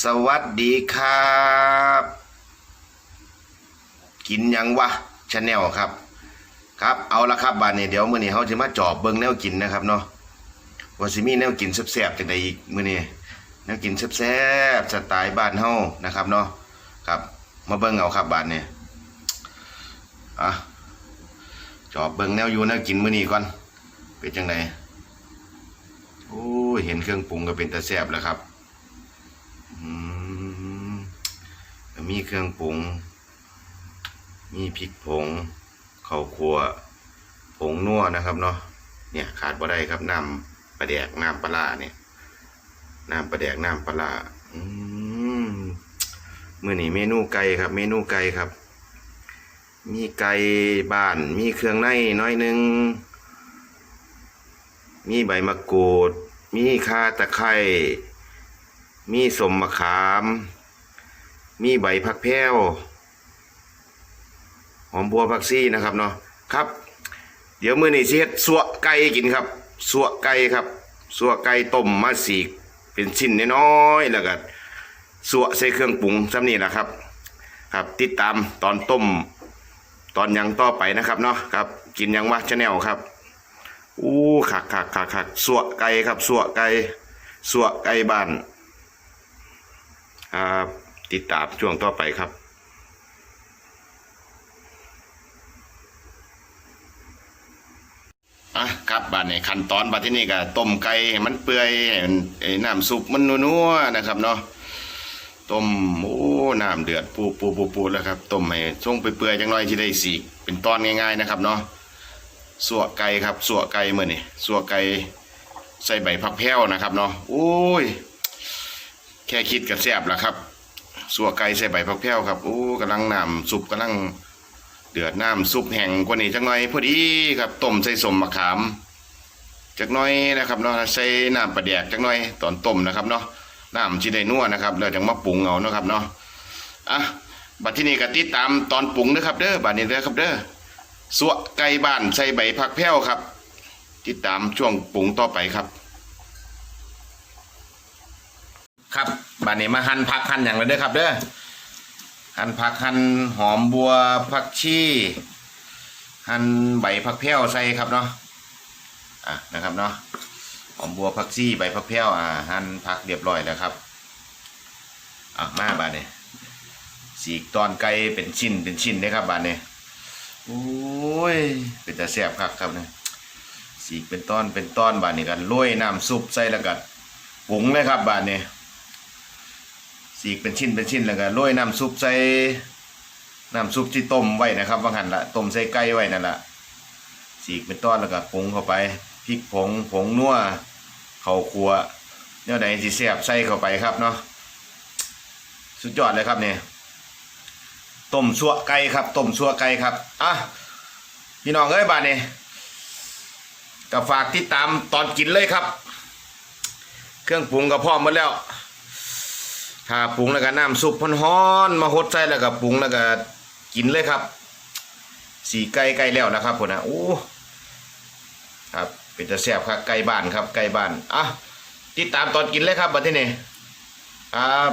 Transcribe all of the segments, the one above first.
สวัสดีครับ กินยังวะชาแนลครับ ครับเอาละครับบานนี้เดี๋ยวมื้อนี้เขาจะมาจอบเบิ่งแนวกินนะครับเนาะว่าสิมีแนวกินแซ่บๆจังไดอีกมื้อนี้แนวกินแซ่บๆสไตล์บ้านเฮานะครับเนาะครับ มาเบิ่งเอาครับบานนี้อะจอบเบิ่งแนวอยู่แนวกินมื้อนี้ก่อนเป็นจังไดโอ้เห็นเครื่องปรุงก็เป็นตาแซ่บแล้วครับ อืม มีเครื่องปรุง มีพริกผงข้าวคั่วผงนัวนะครับเนาะเนี่ยขาดบ่ได้ครับน้ำปลาแดกน้ำปลาร้าเนี่ยน้ำปลาแดกน้ำปลาร้าอืมมื้อนี้เมนูไก่ครับ เมนูไก่ครับ มีไก่บ้าน มีเครื่องในน้อยหนึง มีใบมะกรูด มีข่าตะไคร้มีสมมะขาม มีใบผักแพรวหอมบัวผักซี่นะครับเนาะครับ เดี๋ยวมื้อนี้สิเฮ็ดสัวไก่กินครับสัวไก่ครับสัวไก่ต้มมาสีเป็นชิ้นน้อยๆแล้วก็สัวใส่เครื่องปรุงซ้ำนี่แหละครับ ครับ ติดตามตอนต้ม ตอนยังต่อไปนะครับเนาะครับ กินยังวะชาแนลครับอู้คักคักคักคักสัวไก่ครับสัวไก่สัวไก่บ้านครับ ติดตามช่วงต่อไปครับอะครับบาดนี้ขั้นตอนบาดที่นี่ก็ต้มไก่ให้มันเปื่อยให้มันไอ้น้ำซุปมันนัวๆนะครับเนาะต้มโอ้น้ำเดือดปูปูปูปูแล้วครับต้มให้ช่วงเปื่อยๆจังน้อยที่ได้สีเป็นตอนง่ายๆนะครับเนาะสัวไก่ครับสัวไก่เมื้อนี่สัวไก่ใส่ใบผักแพรวนะครับเนาะโอ้ย แค่คิดกับแซ่บแล้วครับ สัวไก่ใส่ใบผักแพรวครับโอ้กำลังน้ำซุปกำลังเดือดน้ำซุปแห้งกว่านี้จักหน่อยพอดีครับต้มใส่สมมะขามจักหน่อยนะครับเนาะใส่น้ำปลาแดกจักหน่อยตอนต้มนะครับเนาะน้ำจีได้นัวนะครับแล้วจังมาปรุงเอาเนาะครับเนาะอะบัดที่นี่ก็ติดตามตอนปรุงนะครับเด้อบัดนี้เด้อครับเด้อสัวไก่บ้านใส่ใบผักแพรวครับ ติดตามช่วงปรุงต่อไปครับ ครั บบานนี้มาหั่นผักหั่นอย่างไรเด้อครับเด้อหั่นผักหั่นหอมบัวผักชีหั่นใบผักแพรวใส่ครับเนาะอะนะครับเนาะหอมบัวผักชีใบผักแพรวอ่าหั่นผักเรียบร้อยแล้วครับอะมาบานนี้สีกตอนไก่เป็นชิ้นเป็นชิ้นเด้ครับบานนี้โอ้ยเป็นต่แซ่บครับครับเนี่ยสีกเป็นต้อนเป็นต้อนบานนี้กันโรยน้ำซุปใส่แล้วกันปรุงเลยครับบานนี้ สีกเป็นชิ้นเป็นชิ้นแล้วก็โรยน้ำซุปใส่น้ำซุปที่ต้มไว้นะครับ ว่าหันละต้มใส่ไก่ไว้นั่นละสีกเป็นต้อนแล้วก็ปรุงเข้าไปพริกผงผงนัวเข้าวคั่วเนี่ยไหนสิแซ่บใส่เข้าไปครับเนาะสุดยอดเลยครับเนี่ยต้มสัวไก่ครับต้มสัวไก่ครับอะพี่น้องเอ้ยบาดนี้ก็ฝากติดตามตอนกินเลยครับ เครื่องปรุงก็พร้อมหมดแล้ว ถ้าปรุงแล้วก็น้ำซุปฮ้อนๆมาหดใส่แล้วก็ปรุงแล้วก็กินเลยครับ สีไก่ไก่แล้วนะครับผมนะโอ้ครับเป็นจะแซ่บครับไก่บ้านครับไก่บ้านอะติดตามตอนกินเลยครับบัดที่นี่ครับ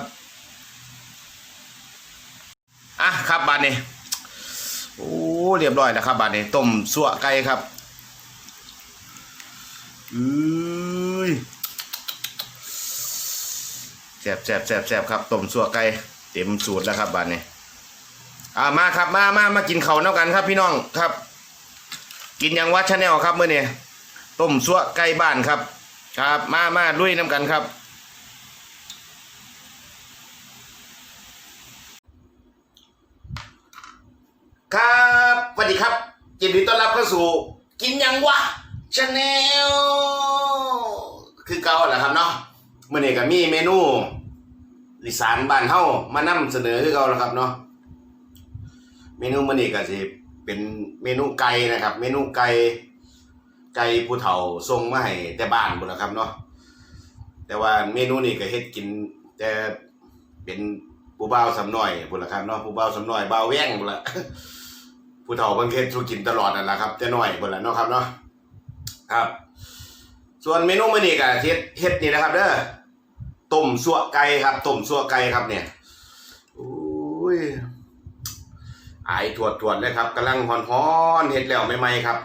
อะครับบัดนี้โอ้เรียบร้อยแล้วครับบัดนี้ต้มสั่วไก่ครับ อือ แซ่บแซ่บแซ่บแซ่บครับต้มสัวไก่เต็มสูตรแล้วครับบ้านนี้อ่ามาครับมามามากินเขาวน้ากันครับพี่น้องครับ กินย่างวัดชาแนลครับเมื่อนี้ต้มสัวไก่บ้านครับ ครับมามาลุยน้ำกันครับครับสวัสดีครับยินดีต้อนรับเข้าสู่ กินยังวะชาแนลคือเก่าแหละครับเนาะ มื่อนี้ก็มีเมนูลิสานบ้านเฮามานำเสนอคือเก่าแล้วครับเนาะเมนูมื่อนี้ก็สิเป็นเมนูไก่นะครับ เมนูไก่ไก่ผู้เฒ่าส่งมาให้แต่บ้านพุ่นละครับเนาะแต่ว่าเมนูนี้ก็เฮ็ดกิน แต่เป็นผู้เบาสำน้อยพุ่นละครับเนาะผู้เบาสำน้อยเบาแว้งพุ่นละผู้เฒ่าเพิ่นเฮ็ดสู่กินตลอดนั่นล่ะครับแต่น้อยพุ่นละเนาะครับเนาะครับ ส่วนเมนูมื้อนี้ก็เฮ็ดเฮ็ดนี่นะครับเด้อ ต้มสัวไก่ครับต้มสัวไก่ครับเนี่ยอุ้ยไอายถวดถวดเลยครับกำลังหอนฮ้อนเห็ดแล้วใหม่ๆครับ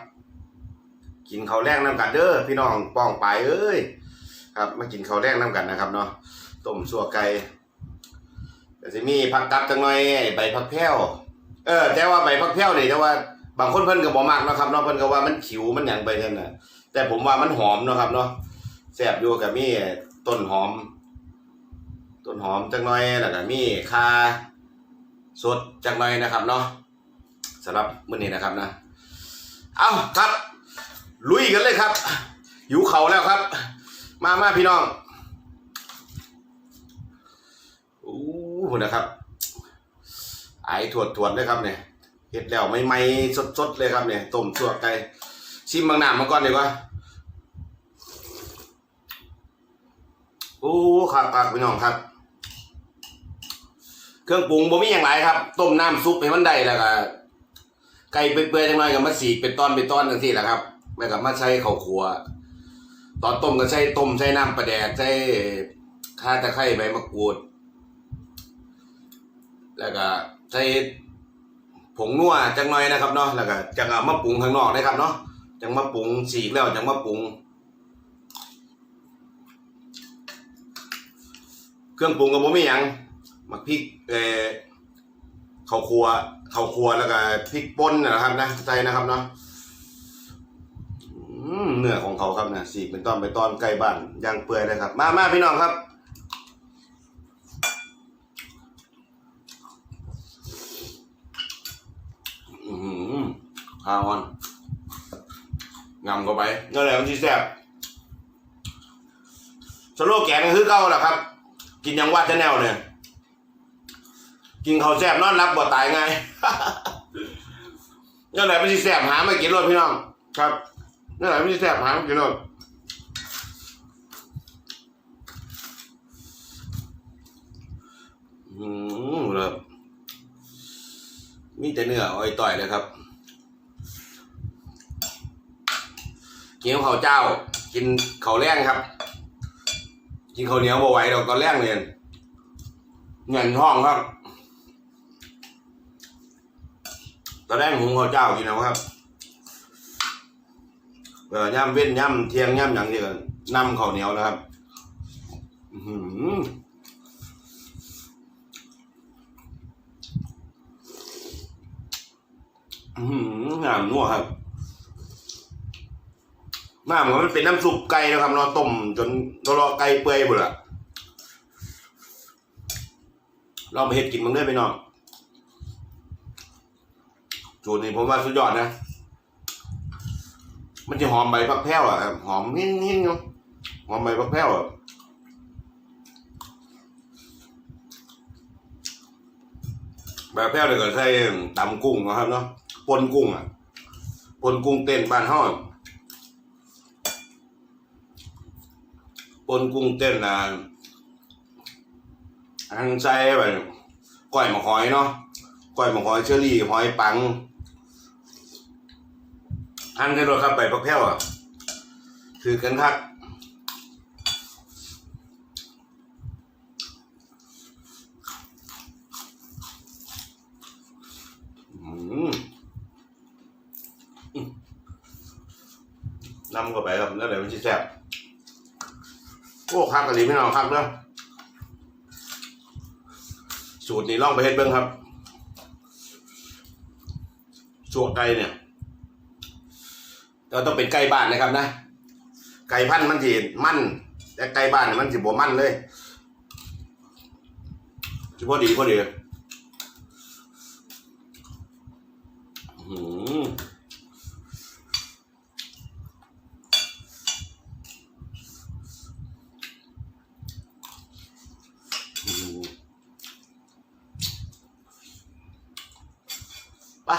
กินข้าวแรงน้ำกันเด้อพี่น้องป้องไปเอ้ยครับมากินข้าวแรงน้ำกันนะครับเนาะต้มสัวไก่แต่จะมีผักกับจังหน่อยใบผักแพ้วเออ แต่ว่าใบผักแพ้วนี่แต่ว่าบางคนเพิ่นก็บ่มักเนาะครับเนาะเพิ่นก็ว่ามันขิวมันหยังไปเท่านั้นน่ะแต่ผมว่ามันหอมเนาะครับเนาะแซ่บอยู่กับมีต้นหอม ต้นหอมจักหน่อยแล้วก็มีข่าสดจักหน่อยนะครับเนาะสำหรับมื้อนี้นะครับนะเอาครับ ลุยกันเลยครับหิวเขาแล้วครับ มามาพี่น้องอู้หูนะครับไอายถวดถวดเลยครับเนี่ยเห็ดแล้วไม่ไม่สดสดเลยครับเนี่ยต้มสัวไก่ชิมบางหนามมาก่อนดีกว่าโอ้ครับครับพี่น้องครับ เครื่องปรุงบ่มีอย่างไรครับ ต้มน้ำซุปให้มันได้แล้วก็ไก่เปื่อยๆจังหน่อยก็มาสีเป็นตอนเป็นตอนจังซี่แหละครับแล้วก็มาใช้ข้าวคั่วตอนต้มก็ใช้ต้มใช้น้ำปลาแดกใช้ข่าตะไคร้ใบมะกรูด แล้วก็ใช้ผงนัวจังหน่อยนะครับเนาะแล้วก็จังเอามาปรุงข้างนอกนะครับเนาะจังมาปรุงสีกแล้วจังมาปรุง เครื่องปรุงก็บ่มีหยัง มักพริกเอ่อข้าวคั่วข้าวคั่วแล้วก็พริกป่นนะครับนะใส่นะครับเนาะเนื้อของเขาครับนะสีเป็นตอนเป็นตอนใกล้บ้านย่างเปื่อยเลยครับ มามาพี่น้องครับอือหือข้าวอ่อนงำเข้าไปนั่นแหละมันที่แซ่บสโลแกนก็คือเก่าแหละครับ กินยังว่าจะแนวเนี่ย กินข้าวแซ่บนอนรับบ่ตายไงนั่นแหละมันที่แซ่บหามากินรถพี่น้อง ครับนั่นแหละมันที่แซ่บหามากินรถอืมครับมีแต่เนื้ออ้อยต่อยเลยครับกินข้าวเจ้า กินข้าวแรงครับ กินข้าวเหนียวบ่ไหวดอกตอนแรกเลยเงินห้องครับ ตอนแรกหุงข้าวเจ้ากินเอาครับเออย่ำเว้นย่ำเทียงย่ำอย่างนี้ก็นน้ำข้าวเหนียวนะครับอื้อหืออื้อหืองามนัวครับน้ำมันเป็นน้ำซุปไก่นะครับเราต้มจนเรอไก่เปื่อยหมดละลองไปเฮ็ดกินมันได้ไปน้อง สูตรนี้ผมว่าสุดยอดนะ มันจะหอมใบพักแพ้วอะหอมนิ่งๆเนาะหอมใบพักแพ้วอะใบพักแพ้วเนี่ยวก็ใส่ตำกุ้งนะครับเนาะปนกุ้งอะปนกุ้งเต้นบ้านห้องปนกุ้งเต้นนะอันใส่แบบก้อยหมกหอยเนาะก้อยหมกหอยเชอรี่หอยปัง อันกันด้วยครับใบพักแพ้วอะคือกันคักอืมอืมนำเข้าไปครับแล้วเดี๋ยวมันจะแซ่บโอ้คักกะหรี่พี่น้องคักเด้อสูตรนี้ลองไปเฮ็ดเบิ่งครับสัวไก่เนี่ย เราต้องเป็นไก่บ้านนะครับนะไก่พันธุ์มันสิมันแต่ไก่บ้านเนี่ยมันจีบ่มันเลยสิพอดีพอดีอืม ไป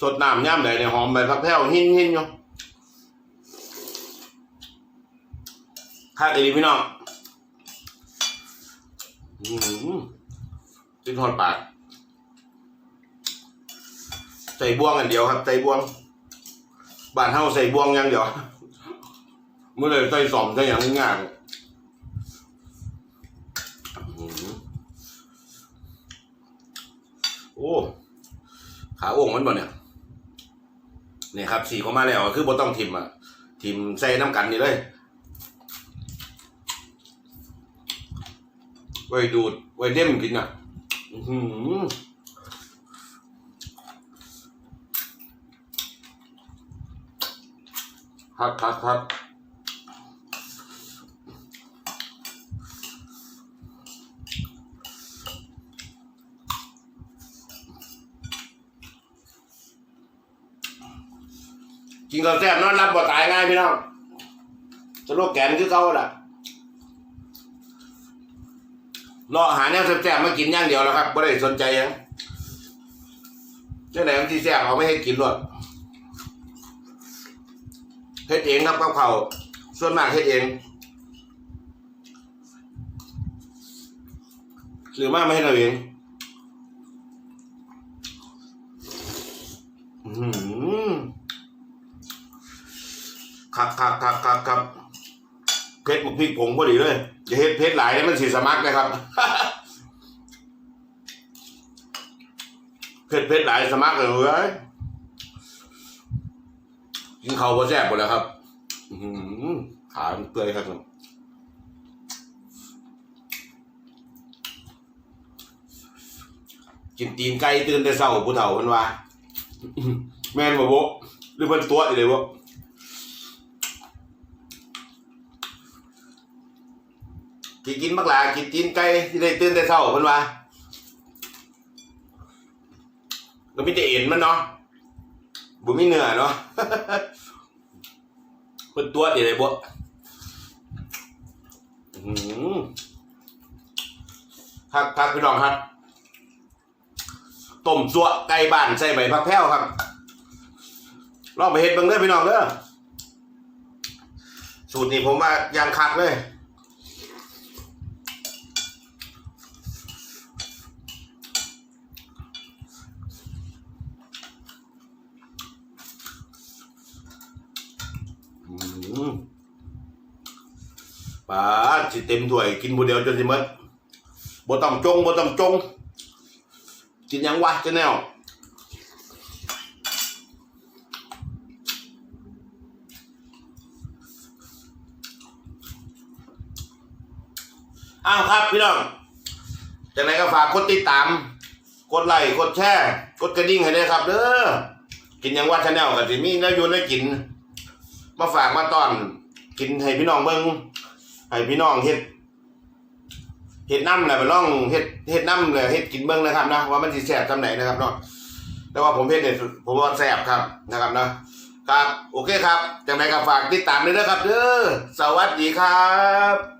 สดน้ำย่ำไหนเนี่ยหอมใบพักแพ้วหินหินอยู่ข้าดีพี่น้องอืมจิ้นทอดปากใส่บ่วงอันเดียวครับใส่บ่วงบ้านเฮาใส่บ่วงอย่างเดียวเมื่อไรใส่สอมใส่อย่างง่ายโอ้ ขาโอ่งมันบ่เนี่ย นี่ยครับสีเขามาแล้วคือบ่ต้องทิมอะทิมใส่น้ำกันนี่เลยไว้ดูดไว้เล่มกินอะอืมครับครับครับ กินข้าวแซ่บนอนรับบ่ตายง่ายพี่น้องสโลแกนคือเขาล่ะรอหาแนวแซ่บๆมากินอย่างเดียวแล้วครับไม่ได้สนใจยังเจ้าไหนมันที่แซ่บเขาไม่ให้กินหรอกเฮ็ดเองครับกับเขาส่วนมากเฮ็ดเองหรือมากไม่ให้เราเองอื้อหือ คักคักคักคักครับเพชรหมกพริกผงพอดีเลยอย่าเฮ็ดเพชรหลายนะมันสีสมักนะครับเพชรเพชรหลายสมักเลยเว้ยกินเขาวบ่แซ่บหมดแล้วครับอื้อหือขาเปื่อยครับกินตีนไก่ตื่นแต่เช้าผู้เฒ่าเพิ่นว่า แม่นบ่บ่หรือเพิ่นตัวอีเลยบ่ กินบักหลากินตีนไก่ที่ได้ตื่นแต่เช้าเพิ่นว่าก็มีแต่เอ็นมันเนาะบ่มีเนื้อเนาะเพิ่นตัวอีเลยบ่อื้อหือครับครับพี่น้องครับต้มซัวไก่บ้านใส่ใบผักแพ้วครับลองไปเฮ็ดเบิ่งเด้อพี่น้องเด้อสูตรนี้ผมว่ายังคักเลย ปลาสิเต็มถ้วยกินบุเดียวจนสิหมดบ่ต้องจงบ่ต้องจง กินยังวะเจะแนวอ้าวครับพี่น้องจากไหนก็ฝากกดติดตาม กดไลค์ กดแชร์ กดกระดิ่งให้ด้วยครับเด้อ กินยังว่าชาแนลกับสิมีแล้วอยู่ได้กิน มาฝากมาตอน กินให้พี่น้องเบิ่งให้พี่น้องเฮ็ดเห็ดน้ำแหละไปล่องเห็ดเห็ดน้ำเลยเห็ดกินเบิ้งนะครับนะว่ามันสิแสบจำไหนนะครับเนาะแต่ว่าผมเห็ดเนี่ยผมว่าแสบครับนะครับนะครับโอเคครับจังไรก็ฝากติดตามเลยนะครับเด้อสวัสดีครับ